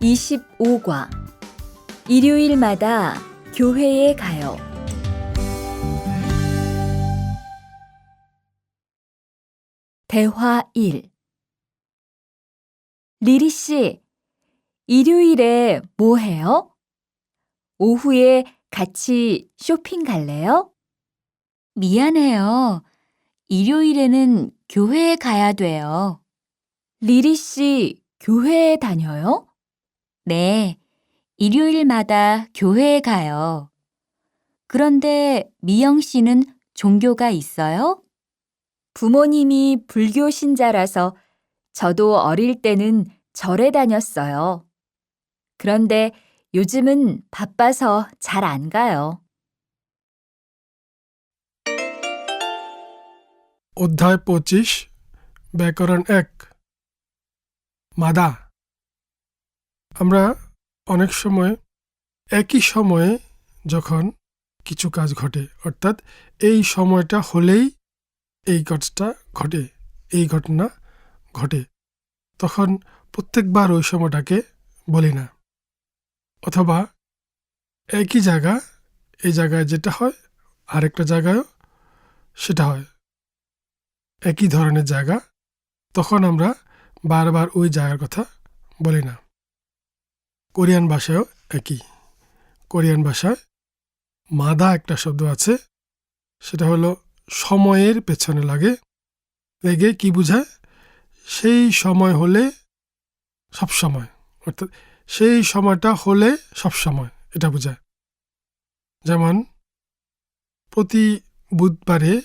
25과 일요일마다 교회에 가요. 대화 1 리리 씨, 일요일에 뭐 해요? 오후에 같이 쇼핑 갈래요? 미안해요. 일요일에는 교회에 가야 돼요. 리리 씨, 교회에 다녀요? 네, 일요일마다 교회에 가요. 그런데 미영 씨는 종교가 있어요? 부모님이 불교 신자라서 저도 어릴 때는 절에 다녔어요. 그런데 요즘은 바빠서 잘 안 가요. অধ্যায় পঁচিশ ব্যাকরণ এক মাদা আমরা অনেক সময় একই সময়ে যখন কিছু কাজ ঘটে, অর্থাৎ এই সময়টা হলেই এই কাজটা ঘটে, এই ঘটনা ঘটে, তখন প্রত্যেকবার ওই সময়টাকে বলি না। অথবা একই জায়গা, এই জায়গায় যেটা হয়, আরেকটা জায়গায়ও সেটা হয়। একই ধরনের জায়গা, তখন আমরা বারবার ওই জায়গার কথা বলি না। কোরিয়ান ভাষায়ও একই। কোরিয়ান ভাষায় মাদা একটা শব্দ আছে, সেটা হলো সময়ের পেছনে লাগে। লেগে কি বোঝায়? সেই সময় হলে সব সময়, অর্থাৎ সেই সময়টা হলে সব সময়, এটা বোঝায়। যেমন প্রতি বুধবারে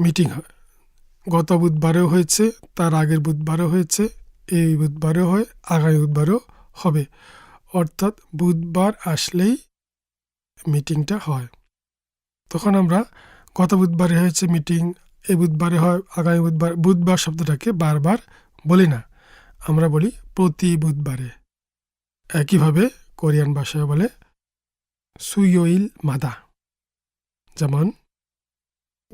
মিটিং হয়। গত বুধবারেও হয়েছে, তার আগের বুধবারও হয়েছে, এই বুধবারেও হয়, আগামী বুধবারও হবে। অর্থাৎ বুধবার আসলেই মিটিংটা হয়। তখন আমরা গত বুধবারে হয়েছে মিটিং এই বুধবারে হয়, আগামী বুধবার বুধবার শব্দটাকে বারবার বলি না। আমরা বলি প্রতি বুধবারে। একইভাবে কোরিয়ান ভাষায় বলে সুইওইল মাদা। যেমন,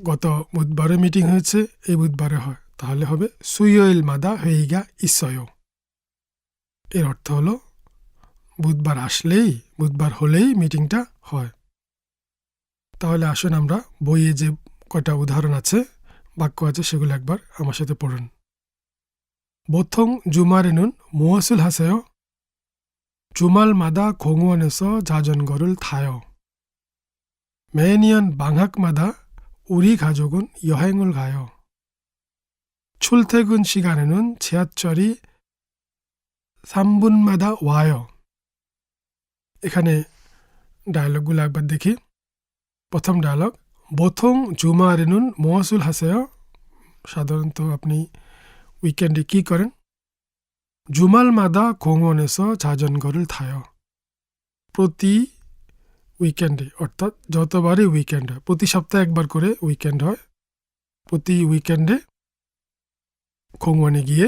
গত বুধবারে মিটিং হয়েছে এই বুধবারে হয়, তাহলে হবে সুইওইল মাদা হয়ে হইগা ইসয় এর অর্থ হলো বুধবার আসলেই বুধবার হলেই মিটিংটা হয় তাহলে আসুন আমরা বইয়ে যে কয়টা উদাহরণ আছে বাক্য আছে সেগুলো একবার আমার সাথে পড়ুন 보통 주말에는 무엇을 하세요? 주말마다 공원에서 자전거를 타요. 매년 방학마다 우리 가족은 여행을 가요. 출퇴근 시간에는 지하철이 3분마다 와요. এখানে ডায়ালগুলো একবার দেখি। প্রথম ডায়লগ প্রথম জুমা রেনুন মহাসুল হাসেয়, সাধারণত আপনি উইকেন্ডে কি করেন? জুমাল মাদা খোঙনেস ঝাজন গরুল থায়। প্রতি উইকেন্ডে অর্থাৎ যতবারই উইকেন্ড হয়, প্রতি সপ্তাহে একবার করে উইকেন্ড হয়। প্রতি উইকেন্ডে খোঙনে গিয়ে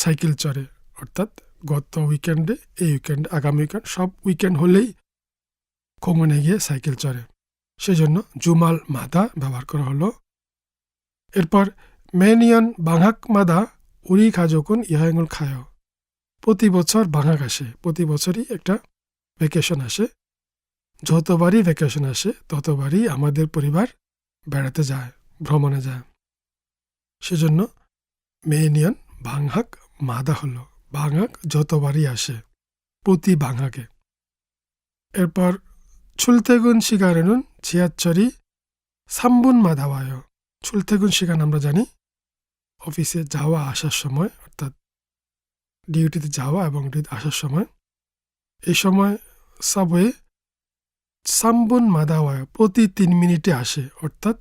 সাইকেল চড়ে, অর্থাৎ গত উইকেন্ডে এই উইকেন্ড আগামী উইকেন্ড সব উইকেন্ড হলেই খোংওয়ানে গিয়ে সাইকেল চড়ে। সেজন্য জুমাল মাদা ব্যবহার করা হলো। এরপর মেনিয়ন বাংহাক মাদা উড়ি খাজকুন ইহাঙ্গুল খায়। প্রতি বছর বাংহাক আসে, প্রতি বছরই একটা ভ্যাকেশন আসে। যতবারই ভ্যাকেশন আসে, ততবারই আমাদের পরিবার বেড়াতে যায়, ভ্রমণে যায়। সেজন্য মেনিয়ন বাংহাক মাদা হলো। ভাঙাক যতবারই আসে, প্রতি ভাঙাকে। এরপর ছুলতেগুন শিকারেনুন ছিয়াচ্ছরি সাম্বুন মাধাবায় ছুলতেগুন শিকান আমরা জানি, অফিসে যাওয়া আসার সময়, অর্থাৎ ডিউটিতে যাওয়া এবং ডিউটি আসার সময়। এই সময় সাবওয়ে সাম্বুন মাধাবায় প্রতি তিন মিনিটে আসে, অর্থাৎ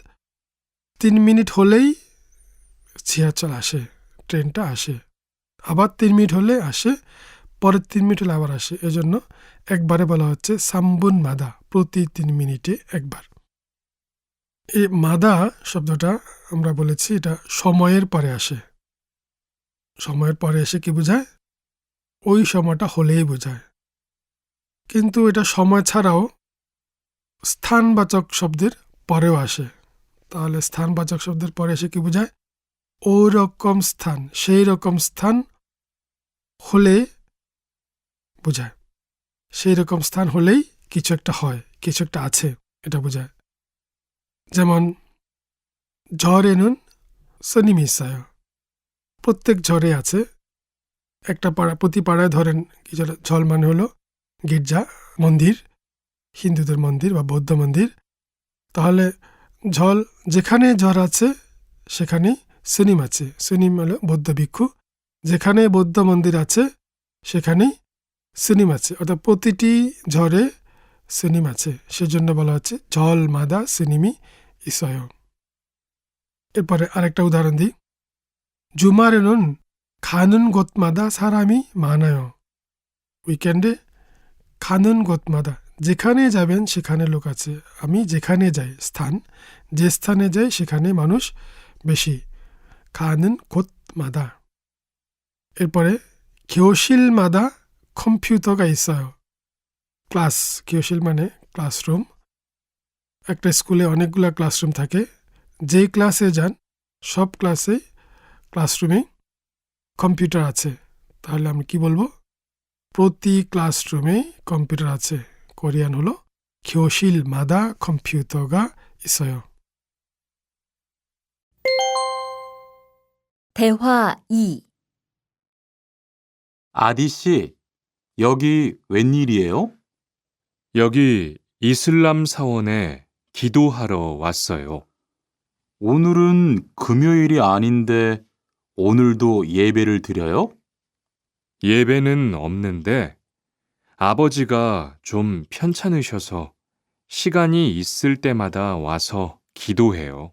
তিন মিনিট হলেই ছিয়াচল আসে, ট্রেনটা আসে। আবার তিন মিনিট হলে আসে, পরের তিন মিনিট হলে আবার আসে। এজন্য একবারে বলা হচ্ছে সাম্বুন মাদা, প্রতি তিন মিনিটে একবার। এই মাদা শব্দটা আমরা বলেছি, এটা সময়ের পরে আসে। সময়ের পরে এসে কি বোঝায়? ওই সময়টা হলেই বোঝায়। কিন্তু এটা সময় ছাড়াও স্থানবাচক শব্দের পরেও আসে। তাহলে স্থানবাচক শব্দের পরে এসে কি বোঝায়? ওই রকম স্থান সেই রকম স্থান হলে বোঝায়। সেই রকম স্থান হলেই কিছু একটা হয়, কিছু একটা আছে, এটা বোঝায়। যেমন, ঝড়ে নুন সনিমিসায় প্রত্যেক ঝড়ে আছে, একটা পাড়া, প্রতি পাড়ায় ধরেন কিছু ঝড় মানে হলো গির্জা, মন্দির, হিন্দুদের মন্দির বা বৌদ্ধ মন্দির। তাহলে ঝল যেখানে ঝড় আছে, সেখানেই সিনিম আছে, সিনিম হলো বৌদ্ধ ভিক্ষু। যেখানে বৌদ্ধ মন্দির আছে, সেখানেই সিনিম আছে। অর্থাৎ প্রতিটি ঝড়ে সিনিম আছে। সেজন্য বলা হচ্ছে জল মাদা সিনিমি ইসয়। এরপরে আরেকটা উদাহরণ দিই। জুমারেনুন খানুন গোতমাদা সারামি মানায়। উইকেন্ডে খানুন গোতমাদা যেখানে যাবেন, সেখানে লোক আছে। আমি যেখানে যাই, স্থান। যে স্থানে যাই, সেখানে মানুষ বেশি। 가는 곳마다. 1번에 교실마다 컴퓨터가 있어요. ক্লাস 교실 মানে ক্লাসরুম একটা স্কুলে অনেকগুলা ক্লাসরুম থাকে যেই ক্লাসে যান সব ক্লাসে ক্লাসরুমে কম্পিউটার আছে তাহলে আমি কি বলবো প্রতি ক্লাসরুমে কম্পিউটার আছে কোরিয়ান হলো 교실 মাদা কম্পিউটারগা 있어요 대화 2. 아디 씨, 여기 웬일이에요? 여기 이슬람 사원에 기도하러 왔어요. 오늘은 금요일이 아닌데 오늘도 예배를 드려요? 예배는 없는데 아버지가 좀 편찮으셔서 시간이 있을 때마다 와서 기도해요.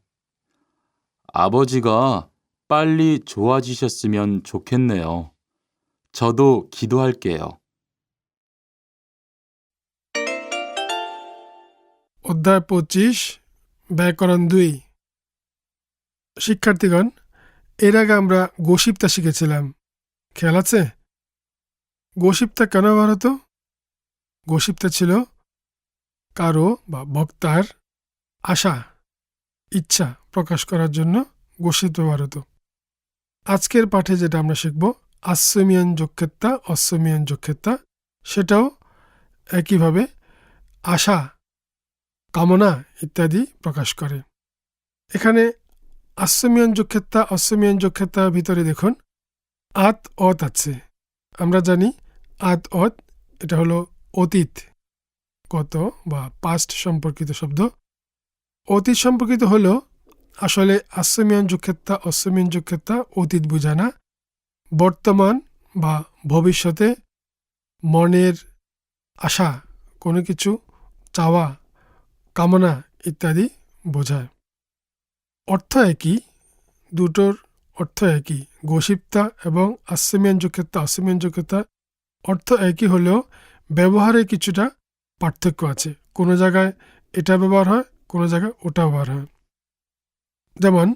아버지가 빨리 좋아지셨으면 좋겠네요. 저도 기도할게요. অধ্যায় পঁচিশ ব্যাকরণ দুই শিক্ষার্থীগণ এর আগে আমরা গোশিপ্তা শিখেছিলাম খেয়াল আছে গোশিপ্তা কেন ব্যবহার হতো গোশিপ্তা ছিল কারো বা বক্তার আশা ইচ্ছা প্রকাশ করার জন্য গোশিপ ব্যবহার হতো আজকের পাঠে যেটা আমরা শিখব, আশ্রমিয়ান যোগক্ষেত্তা অশ্বমিয়ান যোগক্ষেত্তা সেটাও একইভাবে আশা, কামনা ইত্যাদি প্রকাশ করে। এখানে আশ্রমিয়ান যোগক্ষেত্তা অশ্বমিয়ান যোগক্ষেত্তার ভিতরে দেখুন, আত, অত আছে। আমরা জানি আত, অত, এটা হলো অতীত, কত বা পাস্ট সম্পর্কিত শব্দ। অতীত সম্পর্কিত হলো আসলে আশ্রমিয়ান যোগক্ষেত্তা অশ্বমিয়ান যোগক্ষেত্তা অতীত বোঝায় না। বর্তমান বা ভবিষ্যতে মনের আশা, কোনো কিছু, চাওয়া, কামনা ইত্যাদি বোঝায়। অর্থ একই, দুটোর অর্থ একই গোশিপ্তা এবং আশ্রমিয়ান যোগ্যতা অশ্রমিয়ান যোগ্যতা অর্থ একই হলেও ব্যবহারে কিছুটা পার্থক্য আছে। কোনো জায়গায় এটা ব্যবহার হয়, কোনো জায়গায় ওটা ব্যবহার হয়। যেমন,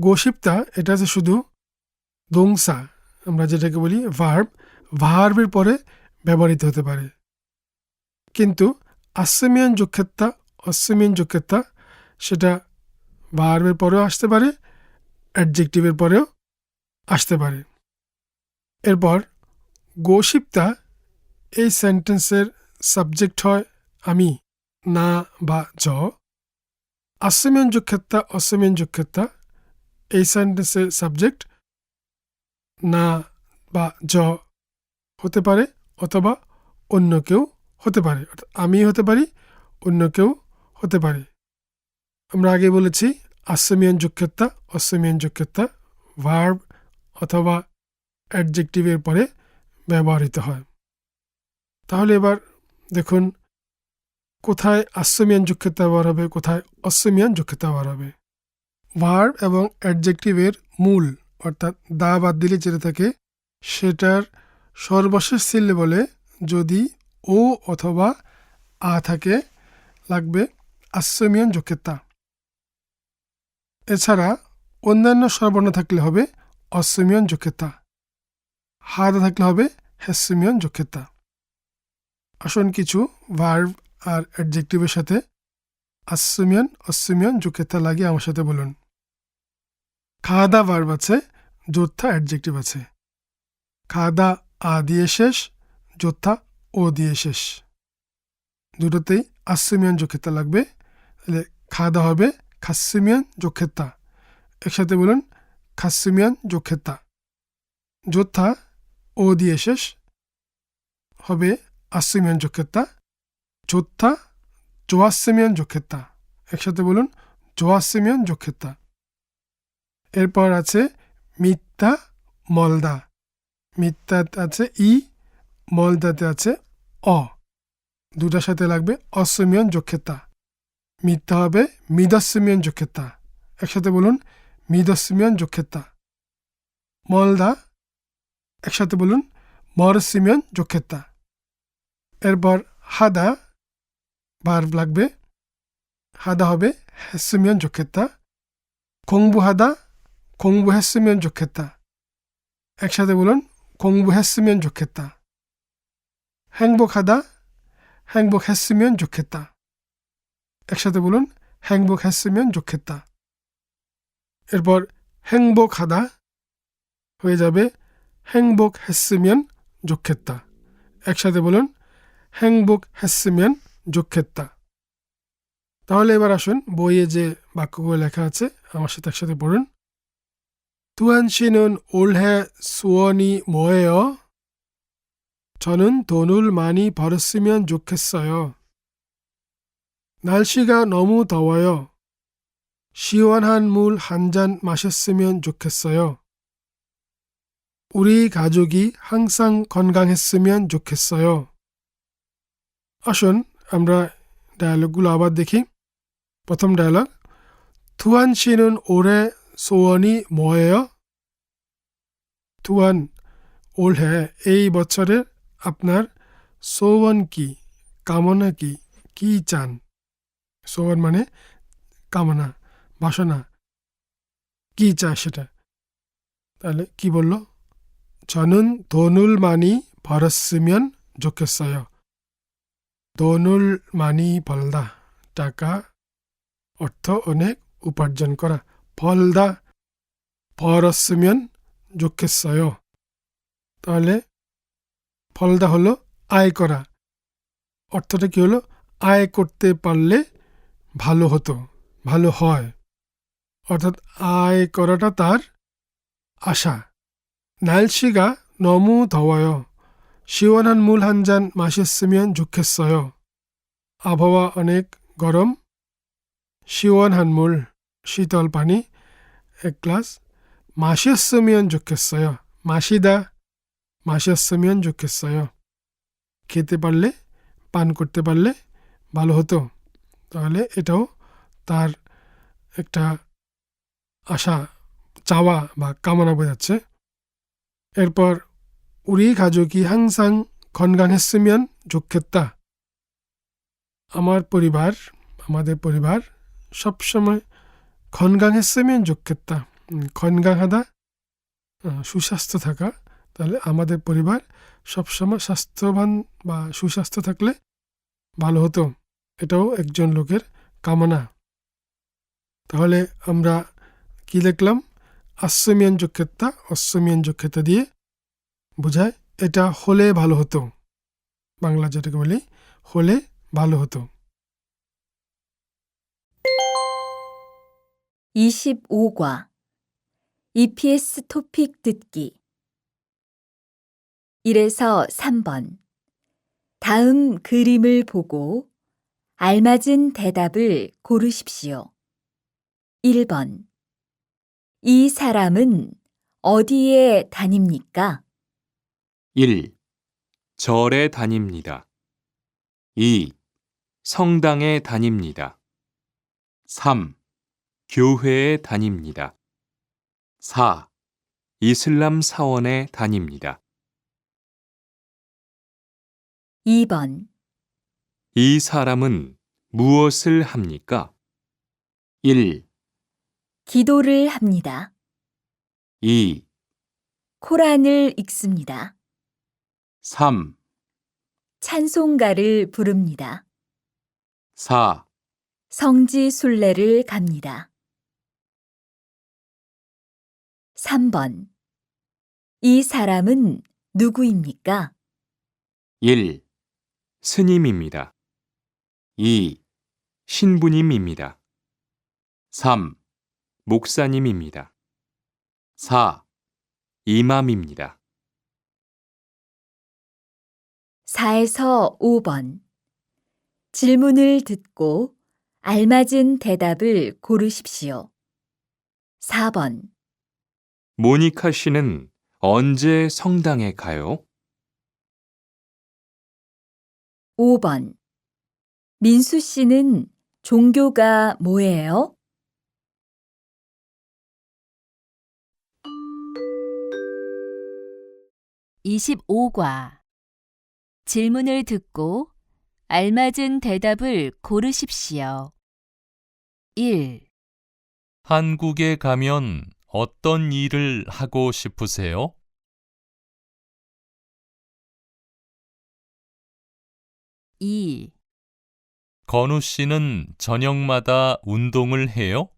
গোশিপ্তা, এটা আছে শুধু দংসা, আমরা যেটাকে বলি ভার্ব, ভার্বের পরে ব্যবহৃত হতে পারে। কিন্তু আশ্রমিয়ান যোগক্ষেত্তা অশ্রমিয়ান যোগক্ষেত্তা সেটা ভার্বের পরেও আসতে পারে, অ্যাডজেক্টিভের পরেও আসতে পারে। এরপর, গোশিপ্তা এই সেন্টেন্সের সাবজেক্ট হয় আমি, না বা জ। আশ্রমিয়ান যোগক্ষেত্তা অশ্রমিয়ান যোগক্ষেত্তা এই সেন্টেন্সের সাবজেক্ট না বা জ হতে পারে অথবা অন্য কেউ হতে পারে অর্থাৎ আমি হতে পারি অন্য কেউ হতে পারে আমরা আগে বলেছি আশ্রমিয়ান যোগক্ষেত্তা অশ্রমিয়ান যোগক্ষেত্তা ভার্ব অথবা অ্যাডজেক্টিভের পরে ব্যবহৃত হয় তাহলে এবার দেখুন কোথায় আশ্রমিয়ান যোগক্ষেত্তা ব্যবহার হবে, কোথায় অশ্রমিয়ান যোগক্ষেত্তা ব্যবহার হবে। ভার্ব এবং অ্যাডজেক্টিভের মূল, অর্থাৎ দা বাদ দিলে যেটা থাকে, সেটার সর্বশেষ সিলে বলে যদি ও অথবা আ থাকে, লাগবে আশ্রমিয়ান যোগ্যতা এছাড়া অন্যান্য স্বরবর্ণ থাকলে হবে অশ্বমিয়ান যোগ্যতা হাদা থাকলে হবে হ্যাসমিয়ান যোগ্যতা আসুন কিছু ভার্ভ আর অ্যাডজেক্টিভের সাথে আশ্রমিয়ান অশ্বমিয়ান যোগ্যতা লাগিয়ে আমার সাথে বলুন। খাদা ভার্ব আছে যোদ্ধা অ্যাডজেক্টিভ আছে। খাদা আ দিয়ে শেষ যোদ্ধা ও দিয়ে শেষ। দুটোতেই আসমিয়ান যোগ্যতা লাগবে। তাহলে খাদা হবে খাসিমিয়ান যোগ্যতা একসাথে বলুন, খাসিমিয়ান যোগ্যতা যোদ্ধা ও দিয়ে শেষ হবে আসমিয়ান যোগ্যতা যোদ্ধা জোয়াসিমিয়ান যোগ্যতা একসাথে বলুন জোয়াসিমিয়ান যোগ্যতা এরপর আছে মিথ্যা, মলদা। মিথ্যাতে আছে ই, মলদাতে আছে অ। দুটার সাথে লাগবে অসমিয়ান যোগ্যতা। মিথ্যা হবে মিদস্মিয়ান যোগ্যতা। একসাথে বলুন, মিদস্মিয়ান যোগ্যতা। মলদা, একসাথে বলুন, মরসিমিয়ান যোগ্যতা। এরপর হাদা ভার্ব লাগবে হাদা হবে হেসমিয়ান যোগ্যতা 공부하다 공부했으면 좋겠다. একসাথে বলুন 공부했으면 좋겠다. 행복하다 행복했으면 좋겠다. একসাথে বলুন 행복했으면 좋겠다. এরপর 행복하다 হয়ে যাবে 행복했으면 좋겠다. একসাথে বলুন 행복했으면 좋겠다. তাহলে এবার আসুন বইয়ে যে বাক্যগুলো লেখা আছে আমার সাথে একসাথে পড়ুন তুয়ান 씨는 올해 소원이 뭐예요? 저는 돈을 많이 벌었으면 좋겠어요. 날씨가 너무 더워요. 시원한 물 한 잔 마셨으면 좋겠어요. 우리 가족이 항상 건강했으면 좋겠어요. আসুন আমরা ডায়ালগগুলো আবার দেখি প্রথম ডায়লগ 투안 씨는 올해 소원이 뭐예요? 투안 올해 এই বছরের আপনার সোওয়ান কি কামনা কি কি চান সোওয়ান মানে কামনা বাসনা কি চায় সেটা তাহলে কি বলল 저는 돈을 많이 벌었으면 좋겠어요. দনুল মানি ফলদা টাকা অর্থ অনেক উপার্জন করা ফলদা ফরসমিয়ন যক্ষেশ্বয় তাহলে ফলদা হলো আয় করা অর্থটা কি হলো আয় করতে পারলে ভালো হতো ভালো হয় অর্থাৎ আয় করাটা তার আশা নাইলশিগা নমু ধওয়ায় 시원한 물 한 잔 마셨으면 좋겠어요. আবহাওয়া অনেক গরম 시원한 물 শীতল পানি এক গ্লাস 마셨으면 좋겠어요. 마시다 마셨으면 좋겠어요. খেতে পারলে পান করতে পারলে ভালো হতো তাহলে এটাও তার একটা আশা চাওয়া বা কামনা বোঝাচ্ছে এরপর 우리 가족이 항상 건강했으면 좋겠다. আমার পরিবার আমাদের পরিবার সবসময় 건강했으면 좋겠다. উম, 건강하다 আহ, সুস্বাস্থ্য থাকা তাহলে আমাদের পরিবার সবসময় স্বাস্থ্যবান বা সুস্বাস্থ্য থাকলে ভালো হতো এটাও একজন লোকের কামনা তাহলে আমরা কি লিখলাম আসমিয়ান যোগ্যতা অসমিয়ান যোগ্যতা দিয়ে বোঝায় এটা হলে ভালো হতো বাংলা যেটাকে বলি হলে ভালো হতো 25과 EPS 토픽 듣기 1에서 3번 다음 그림을 보고 알맞은 대답을 고르십시오. 1번 이 사람은 어디에 다닙니까? 1, 절에 다닙니다. 2, 성당에 다닙니다. 3, 교회에 다닙니다. 4, 이슬람 사원에 다닙니다. 2번 이 사람은 무엇을 합니까? 1, 기도를 합니다. 2, 코란을 읽습니다. 3, 찬송가를 부릅니다. 4, 성지 순례를 갑니다. 3번. 이 사람은 누구입니까? 1, 스님입니다. 2, 신부님입니다. 3, 목사님입니다. 4, 이맘입니다. 4에서 5번. 질문을 듣고 알맞은 대답을 고르십시오. 4번. 모니카 씨는 언제 성당에 가요? 5번. 민수 씨는 종교가 뭐예요? (25과) 질문을 듣고 알맞은 대답을 고르십시오. 1. 한국에 가면 어떤 일을 하고 싶으세요? 2. 건우 씨는 저녁마다 운동을 해요?